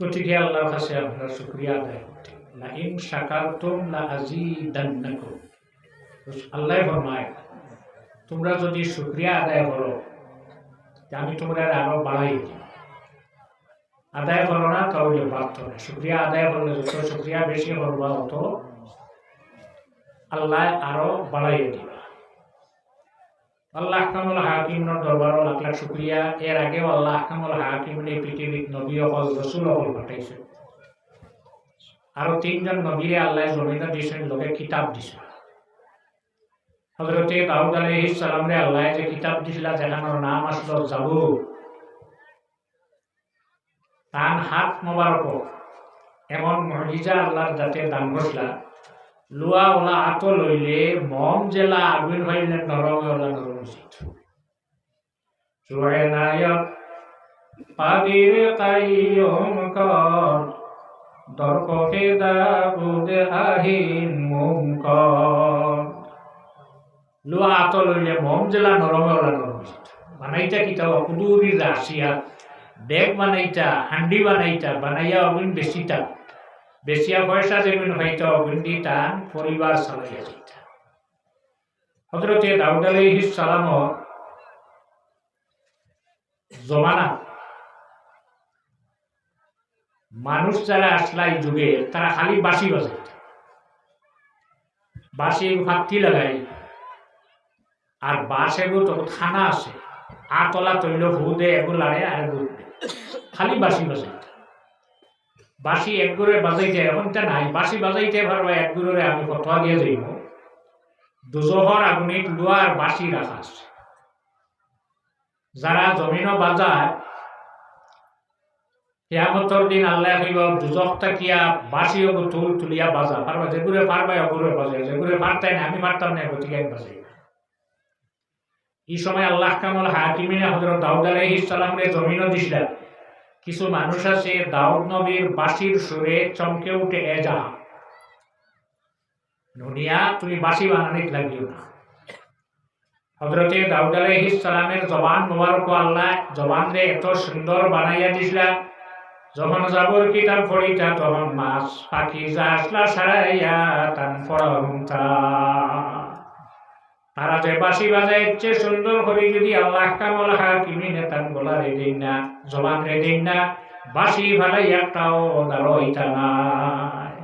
গতিকে আল্লাহর কাছে আপনার শুক্রিয়া আদায় না আজিদান্নাকুম। আল্লাহ ফরমায়, তোমরা যদি শুক্রিয়া আদায় করো আমি তোমরা আরও বাড়াই দিই। আদায় করো না, তাহলে বাড়তো না। শুক্রিয়া আদায় করলে যত শুক্রিয়া বেশি করবা অত আল্লাহ আরও বাড়াইয়ে দিবা। আল্লাহ কামুল হাকিমর দরবারও লাখ লাখ শুক্রিয়া এর আগেও আল্লাহ কামুল হাকিম এই নবী অকল রসুল অকল পাঠাইছে। আরও তিনজন নবীরে আল্লাহ জমিনা দিয়েছেন লোকে কিতাব দিছে। হজরতে দাউদ সালামরে আল্লাহ যে কিতাব দিছিল যেখানোর নাম আসলো জাবু তান হাত মোবারক এমন মহিজা আল্লাহর যাতে দান ঘোষলা লুয়া ওলা আত লইলে, মম জেলা আগুন হইলে নরম ওলা নরম চুয়ে নায়ক পাদির কাইয়ম কর দরকে দাবুদ আহিন মুমকর লুয়া আত লইলে, মম জেলা নরম ওলা নরম বানাইটা কিতা কুদুরি রাশিয়া বেগ বানাইটা হান্ডি বানাইটা বানাইয়া অগুন বেশিটা বেশিয়া পয়সা যেগুন হইতো অগুন দি তান পরিবার চালাইয়া যাইতা হজরতে দাউদ আলাইহিস সালাম জমানা মানুষ যারা আসলা এই যুগে, তারা খালি বাঁশি বাজাইত। বাঁশি ফাঁকি লাগাই আর বাঁশ এগো তো থানা আছে। আতলা তৈল ভু দে এগুলারে আর এগুলো খালি বাঁশি বাজাইত। বাঁশি এক গুড়ে বাজাইতে এখনটা নাই। বাঁশি বাজাইতে পারবা এক গুড়ে আমি কথা দিয়ে যাইব। দুজহর আগুনিত লোয়ার বাঁশি রাখা আছে। যারা জমিন কেয়ামতর দিন আল্লাহ কইব দুজক তাকিয়া বাঁশি অগু তুল তুলিয়া বাজা। পারবা যেগুড়ে পারবা অগুড়ে বাজাই যেগুড়ে পারতাই না আমি পারতাম না গতিকে বাজাই। এই সময় আল্লাহ কামল হাকিমিনে হজরত দাউদ আলাইহিস সালামরে জমিনও দিছিলেন। কিছু মানুষ আছে, দাউদ নবীর বাঁশির সুরে চমকে উঠে, এ যা। দুনিয়া তুমি বাঁশি বানানিত লাগিও না। হজরতে দাউদ জবান মোবারক, আল্লাহ, জবান রে, এত সুন্দর বানাইয়া দিছিলা। যখন যাবর কিতাব পড়িতা, তখন মাছ পাখি যা আসলা সারাইয়া, তান তারা যে বাঁশি বাজায় ইচ্ছে সুন্দর যদি আল্লাহ কামল হাকিমি নেতান বলা রেদিন না, জবান রেদিন না, বাঁশি ভালাই একটাও দাঁড়াইতা নাই।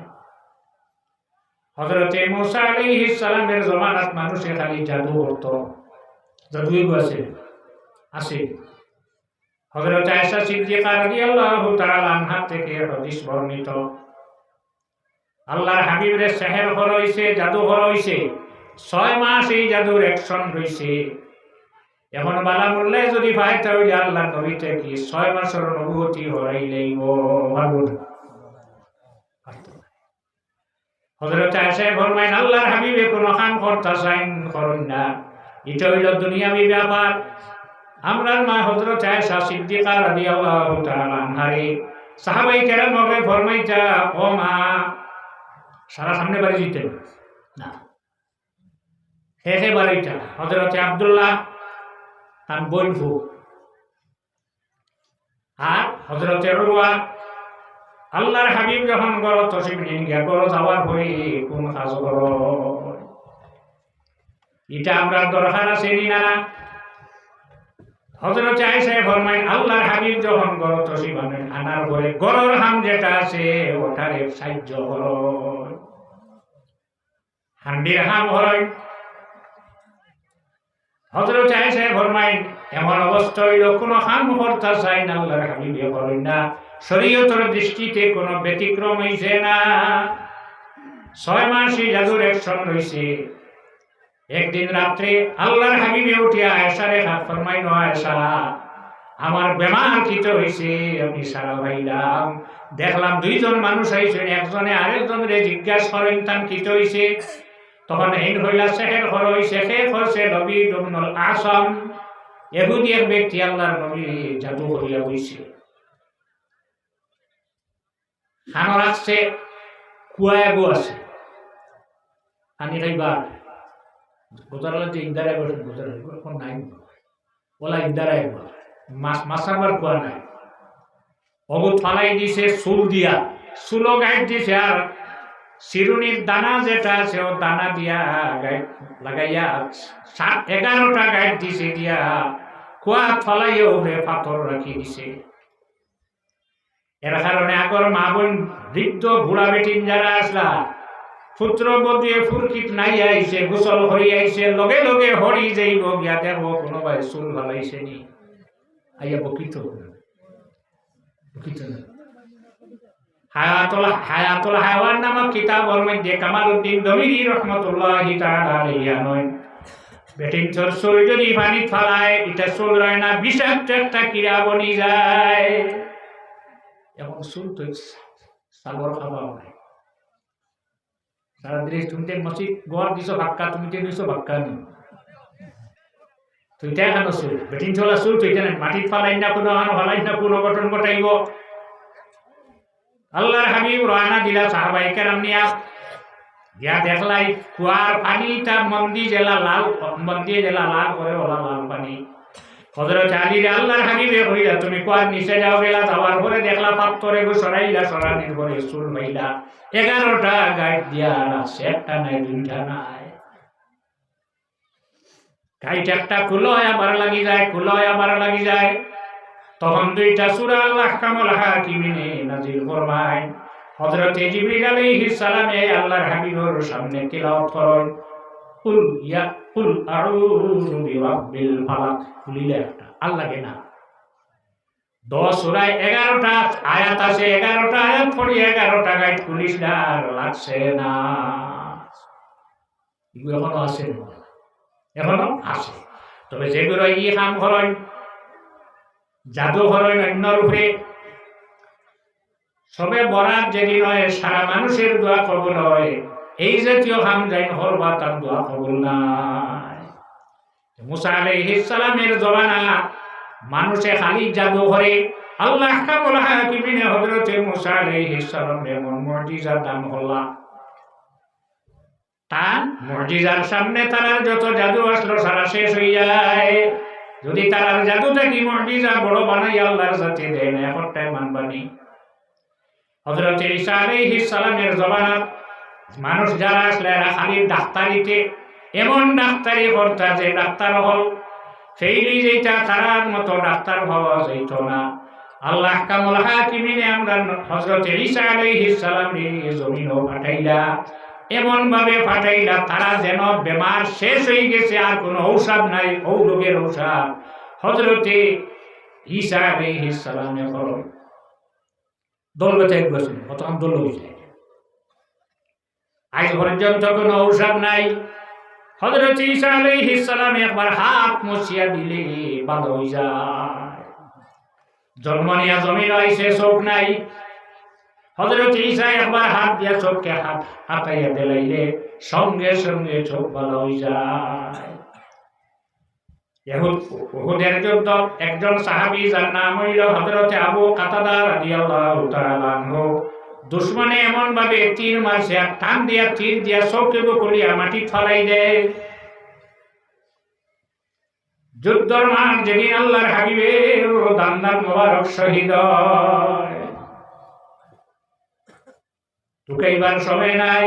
হজরতে মুসা আলাইহিস জমানাত খালি জাদু করত জাদুই হজরত সিদ্দিকা থেকে হাদিস বর্ণিত। আল্লাহর হাবিবরে সেহের ঘর হইছে জাদু ঘর হইছে ছয় মাস এই জাদুর অ্যাকশন রয়েছে। এখন বালা মূল্যে যদি ভাই তাহলে আল্লাহ নবীতে কি ছয় মাসের অনুভূতি হরাইলেই হজরত আয়সায় ফরমাইন আল্লাহর হাবিবে কোনো কাম করতে চাইন করুন না। এটা হইল দুনিয়াবি ব্যাপার। আমরা মা হজরত আয়সা সিদ্দিকা রাদিয়াল্লাহু তাআলা আনহারে সাহাবাই কেরাম ফরমাইতা ও মা, সারা সামনে বাড়ি দিতেন না। বাড়িটা হজরতে আবদুল্লাহ তার বন্ধু। আর হজরতে আল্লাহর হাবিব যখন গড় তসিম নিন গিয়া গড় যাওয়ার পরে কোন কাজ কর? এটা আমরা দরকার আছে না হজরত আইসে আল্লাহর হাবিব যখন গড় তসিম আনার পরে গড়র হাম যেটা আছে, ওটারে সাহায্য কর। হান্ডির হাম হয় হজরত ফরমাইন এমন কোনো চাই না না দৃষ্টিতে কোনো ব্যতিক্রম হইছে না। ছয় মাসই জাদুর রইছে। একদিন রাত্রে আল্লাহর হাবিবে উঠিয়া আয়েশারে হাত ফরমাইন আয়েশা, আমার বেমার কিত হইছে, আমি সারা ভাইলাম দেখলাম দুইজন মানুষ আইছেন, একজনে আরেকজনের জিজ্ঞাসা করেন তান কিত হইছে। তখন এই হইলা শেখের হইছে শেখ হচ্ছে নবী ডুবনুল আসম। এহুদি এক ব্যক্তি আল্লাহর নবী জাদু করিয়া হইছে খানো রাখছে কুয়া এগো আছে। পানি খাইবা গোজারালে যে ইন্দারা এগো গোজারা এখন নাই। ওলা ইন্দারা এগো মাছ মাছ আবার কুয়া নাই। অবুত ফালাই দিছে, চুল দিয়া। চুলো গাইড দিছে আর চিরুনির দানা যেটা আছে, ও দানা দিয়া গাইড লাগাইয়া এগারোটা গাইড দিছে দিয়া কুয়া ফলাইয়া উপরে পাথর রাখি দিছে। এর কারণে আগর মা বোন বৃদ্ধ বুড়া বেটিন যারা আসলা, পুত্র বদিয়ে ফুরকিত নাই আইছে, গোসল হরি আইছে, লগে লগে হরি যাইব, গিয়া দেখব কোনোবাই চুল ভালাইছে নি। আইয়া বকিত বকিত না হায়াতুল হায়াওয়ান নামক কিতাবর মধ্যে কামালউদ্দিন দমিরি রহমতুল্লাহি নয় বেটিন চোর চুল যদি পানিত ফালায় এটা চুল রয় না, বিষাক্ত একটা বনি যায়। এখন চুল তো সাগর সারা তুমি মসজিদ গড় দিছো ভাক্কা, তুমি তো দিছো ভাক্কা নি। তুই তাই কেন চুল। বেটিন চলা চুল তুই কেন মাটিত ফালাই না কোনো ফালাই না কোনো গঠন ঘটাইব। আল্লাহর হাবিব রানা দিলা সাহাবাই কেরাম নিয়া। গিয়া দেখলাই কুয়ার পানিটা মন্দি জেলা লাল, মন্দি জেলা লাল করে ওলা লাল পানি। হজরত আলী আল্লাহর হাবিবে কইলা তুমি কুয়ার নিচে যাও গেলা, যাওয়ার পরে দেখলা পাত্তরে গো সরাইলা সরানির পরে চুল মাইলা। এগারোটা গাইড দিয়া আছে, একটা নাই, দুইটা নাই। গাইড একটা খুলো হয় আবার লাগি যায় খুলো হয় আবার লাগি যায়। তখন দুইটা সূরা আল্লাহ হাকিমিনে নাজিল ফরমায়, হযরত জিবরিল আলাইহিস সালামে আল্লাহর হাবিবের সামনে তেলাওয়াত করেন, কুল ইয়া, কুল আউযু বিরাব্বিল ফালাক খুলিলে একটা আল্লাহকে না? দশ সূরায় এগারোটা, আয়াত আছে এগারোটা, আয়াত পড়ি এগারোটা গাইড পুলিশ আর লাগছে না। এগুলো এখনও আছে এখনও আছে। তবে যেগুলো ই কাম করেন জাদু করেন অন্য রূপে সবে বরাত যেদিন হয়, সারা মানুষের দোয়া কবুল হয়। এই জাতীয় কাম যাই হরবা তার দোয়া কবুল নাই। মুসা মানুষে খালি জাদু করে আল্লাহ কাবুল হাকিমিনে হযরতে মুসা আলাইহিস সালাম এমন মুজিজা দান হল্লা। তার মুজিজার সামনে তারা যত জাদু আসলো, সারা শেষ হয়ে যায়। যদি তার জাদু থাকি মুজিজা বড় বানাই আল্লাহর সাথে দেয় না, এখনটাই মানবানি হজরত ঈসা আলাইহিস সালামের জমানাত মানুষ যারা আসলে খালি ডাক্তারিতে, এমন ডাক্তারি করতা যে ডাক্তার হল। ফেইলি যেটা তারার মতো ডাক্তার হওয়া যাইত না। আল্লাহ কামল হাকিমিনে আমরা হজরত ঈসা আলাইহিস সালাম জমিনও পাঠাইলা। এমন ভাবে পাঠাইলা তারা যেন বেমার শেষ হয়ে গেছে, আর কোনো ঔষধ নাই ঔ রোগের ঔষধ। হজরতে ঈসা আলাইহিস সালামে করো দৌলতে এক বছর কোনো নাই। হজরত ঈসা একবার হাত দিলে জমিন নাই। হজরত ঈসা একবার হাত দিয়া চোখকে হাত, হাতাইয়া দিলাইলে সঙ্গে সঙ্গে চোখ ভালো হয়ে যায়। উহুদের যুদ্ধ একজন সাহাবী যার নাম হইল হযরতে আবু কাতাদা দুশমনে এমন ভাবে তীর মারছে, আর টান দিয়া তীর দিয়া চৌকে বকুলিয়া মাটি ফলাই দেয়। যুদ্ধর মান যেদিন আল্লাহর হাবিবের দান্দার মোবারক শহীদ হয়। ঢুকাইবার সময় নাই।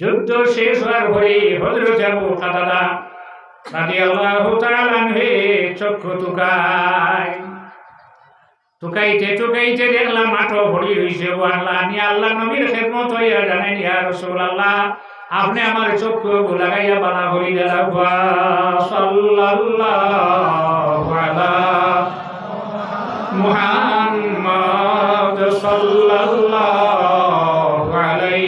যুদ্ধ শেষ হওয়ার পরে হজরত আবু কাতাদা রাদিয়াল্লাহু তাআলা আনহু চক্ষু তুকায়। তুকাইতে তুকাইতে দেখলাম মাঠো ভরি হইছে ও আল্লাহ নি আল্লাহ নবীর খেদমত হইয়া জানেন ইয়া রাসূলুল্লাহ, আপনি আমার চক্ষু লাগাইয়া বানা হরি দেলা সাল্লাল্লাহু আলা মুহাম্মদ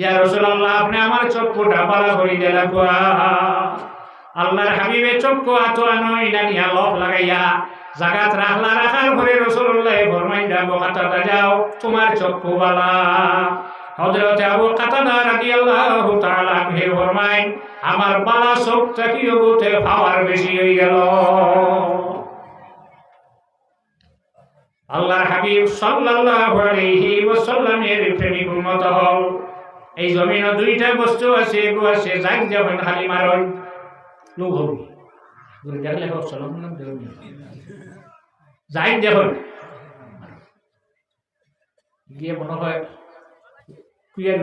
ইয়া রাসূলুল্লাহ, আপনি আমার চক্ষু ডাবালা করে দিলা আল্লাহর হাবিবে চক্ষু আতো আনো ইনা নিয়া লফ লাগাইয়া। জাগাত রাখলা, রাখার পরে রসুল্লাহ ফরমাইন্দা বোকাতা যাও, তোমার চক্ষু বালা। হজরতে আবু কাতাদা রাদিয়াল্লাহু তাআলা হে ফরমাই আমার বালা চোখ তাকিও বুতে পাওয়ার বেশি হয়ে গেল? আল্লাহর হাবিব সাল্লাল্লাহু আলাইহি ওয়াসাল্লামের প্রেমিক উম্মত হও এই জমিনে দুইটা বস্তু আছে, এগু আছে যাই যখন খালি হোক চলম নাম যাই দেখুন গিয়ে মনে হয় কুইয়ার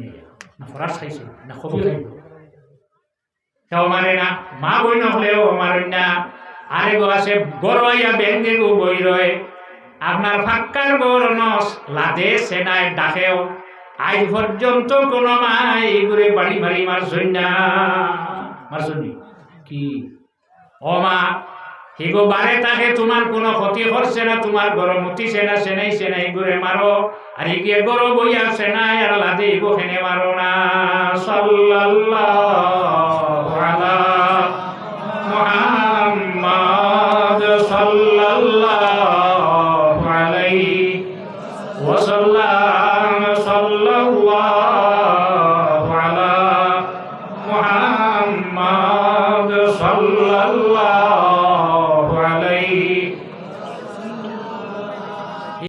না। না কবি খাইব কেউ মানে না, মা বই নহলেও মারেন না। আরে গো আছে, গরইয়া বেঙ্গে গো বই রয় আপনার ফাক্কার গর লাদে সেনায় ডাকেও। আজ পর্যন্ত কোন মাই ঘুরে বাড়ি বাড়ি মারছই না মারছনি কি? ও মা হিগো বারে তাকে তোমার কোনো ক্ষতি করছে না, তোমার গরম উঠিছে না সেনাই সেনাই ঘুরে মারো। আর ইগে গরো বইয়া সেনাই, আর লাদে ইগো খেনে মারো না। সাল্লাল্লাহু আলা